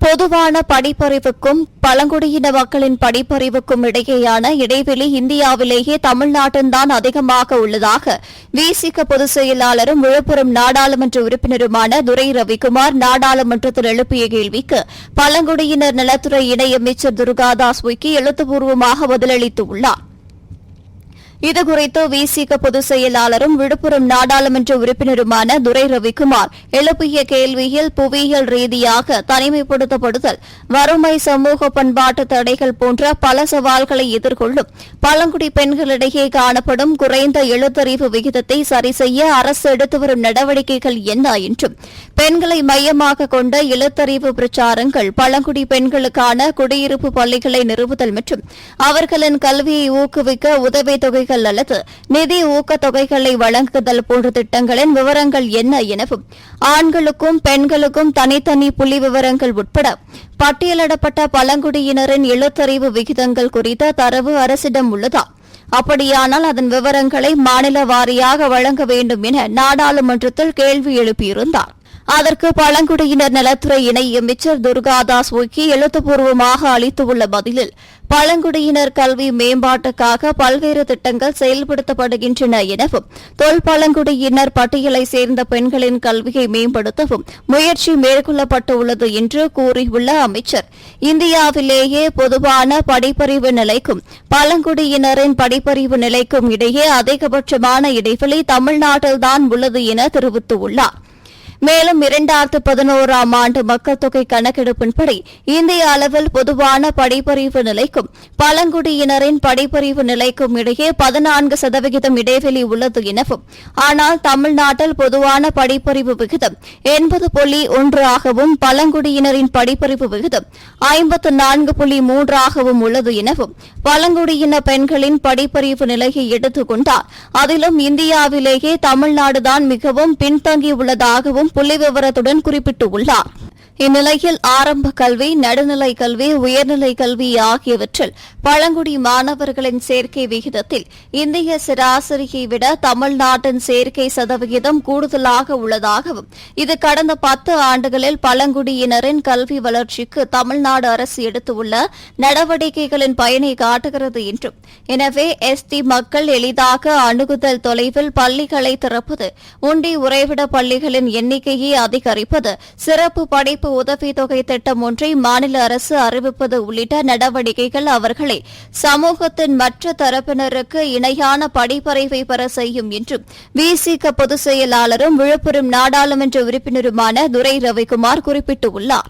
பொதுவான படிப்பறிவுக்கும் பழங்குடியின மக்களின் படிப்பறிவுக்கும் இடையேயான இடைவெளி இந்தியாவிலேயே தமிழ்நாட்டில்தான் அதிகமாக உள்ளதாக விசிக பொதுச் செயலாளரும் விழுப்புரம் நாடாளுமன்ற உறுப்பினருமான துரை ரவிக்குமார் நாடாளுமன்றத்தில் எழுப்பிய கேள்விக்கு பழங்குடியினர் நலத்துறை இணையமைச்சர் துர்காதாஸ் உய்கி எழுத்துப்பூர்வமாக பதிலளித்துள்ளார். இதுகுறித்து விசிக பொதுச் செயலாளரும் விழுப்புரம் நாடாளுமன்ற உறுப்பினருமான துரை ரவிக்குமார் எழுப்பிய கேள்வியில் புவியியல் ரீதியாக தனிமைப்படுத்தப்படுதல் வறுமை சமூக பண்பாட்டு தடைகள் போன்ற பல சவால்களை எதிர்கொள்ளும் பழங்குடி பெண்களிடையே காணப்படும் குறைந்த எழுத்தறிவு விகிதத்தை சரிசெய்ய அரசு எடுத்து வரும் நடவடிக்கைகள் என்ன என்றும் பெண்களை மையமாக கொண்ட எழுத்தறிவு பிரச்சாரங்கள் பழங்குடி பெண்களுக்கான குடியிருப்பு பள்ளிகளை நிறுவுதல் மற்றும் அவர்களின் கல்வியை ஊக்குவிக்க உதவி தொகை தொகைகள் அல்லது நிதி ஊக்கத்தொகைகளை வழங்குதல் போன்ற திட்டங்களின் விவரங்கள் என்ன எனவும் ஆண்களுக்கும் பெண்களுக்கும் தனித்தனி புள்ளி விவரங்கள் உட்பட பட்டியலிடப்பட்ட பழங்குடியினரின் எழுத்தறிவு விகிதங்கள் குறித்த தரவு அரசிடம் உள்ளதா? அப்படியானால் அதன் விவரங்களை மாநில வாரியாக வழங்க வேண்டும் என நாடாளுமன்றத்தில் கேள்வி எழுப்பியிருந்தார். அதற்கு பழங்குடியினர் நலத்துறை இணை அமைச்சர் துர்காதாஸ் உய்கி எழுத்துப்பூர்வமாக அளித்துள்ள பதிலில் பழங்குடியினர் கல்வி மேம்பாட்டுக்காக பல்வேறு திட்டங்கள் செயல்படுத்தப்படுகின்றன எனவும் தொல் பழங்குடியினர் பட்டியலை சேர்ந்த பெண்களின் கல்வியை மேம்படுத்தவும் முயற்சி மேற்கொள்ளப்பட்டுள்ளது என்று கூறியுள்ள அமைச்சர். இந்தியாவிலேயே பொதுவான படிப்பறிவு நிலைக்கும் பழங்குடியினரின் படிப்பறிவு நிலைக்கும் இடையே அதிகபட்சமான இடைவெளி தமிழ்நாட்டில்தான் உள்ளது என தெரிவித்துள்ளாா் மேலும் இரண்டாயிரத்து பதினோராம் ஆண்டு மக்கள் தொகை கணக்கெடுப்பின்படி இந்திய அளவில் பொதுவான படிப்பறிவு நிலைக்கும் பழங்குடியினரின் படிப்பறிவு நிலைக்கும் இடையே பதினான்கு சதவிகிதம் இடைவெளி உள்ளது எனவும் ஆனால் தமிழ்நாட்டில் பொதுவான படிப்பறிவு விகிதம் எண்பது புள்ளி ஒன்றாகவும் பழங்குடியினரின் படிப்பறிவு விகிதம் ஐம்பத்து நான்கு புள்ளி மூன்றாகவும் உள்ளது எனவும் பழங்குடியின பெண்களின் படிப்பறிவு நிலையை எடுத்துக் கொண்டால் அதிலும் இந்தியாவிலேயே தமிழ்நாடுதான் மிகவும் பின்தங்கியுள்ளதாகவும் புள்ளி விவரத்துடன் குறிப்பிட்டுள்ளார். இந்நிலையில் ஆரம்ப கல்வி நடுநிலை கல்வி உயர்நிலை கல்வி ஆகியவற்றில் பழங்குடி மாணவர்களின் சேர்க்கை விகிதத்தில் இந்திய சராசரியை விட தமிழ்நாட்டின் சேர்க்கை சதவிகிதம் கூடுதலாக உள்ளதாகவும் இது கடந்த பத்து ஆண்டுகளில் பழங்குடியினரின் கல்வி வளர்ச்சிக்கு தமிழ்நாடு அரசு எடுத்துள்ள நடவடிக்கைகளின் பயனை காட்டுகிறது என்றும் எனவே எஸ்டி மக்கள் எளிதாக அணுகுதல் தொலைவில் பள்ளிகளை திறப்பது உண்டி உறைவிட பள்ளிகளின் எண்ணிக்கையை அதிகரிப்பது சிறப்பு படிப்பு உதவித்தொகை திட்டம் ஒன்றை மாநில அரசு அறிவிப்பது உள்ளிட்ட நடவடிக்கைகள் அவர்களை சமூகத்தின் மற்ற தரப்பினருக்கு இணையான படிப்பறிவை பெற செய்யும் என்றும் விசிக பொதுச் செயலாளரும் விழுப்புரம் நாடாளுமன்ற உறுப்பினருமான துரை ரவிக்குமார் குறிப்பிட்டுள்ளார்.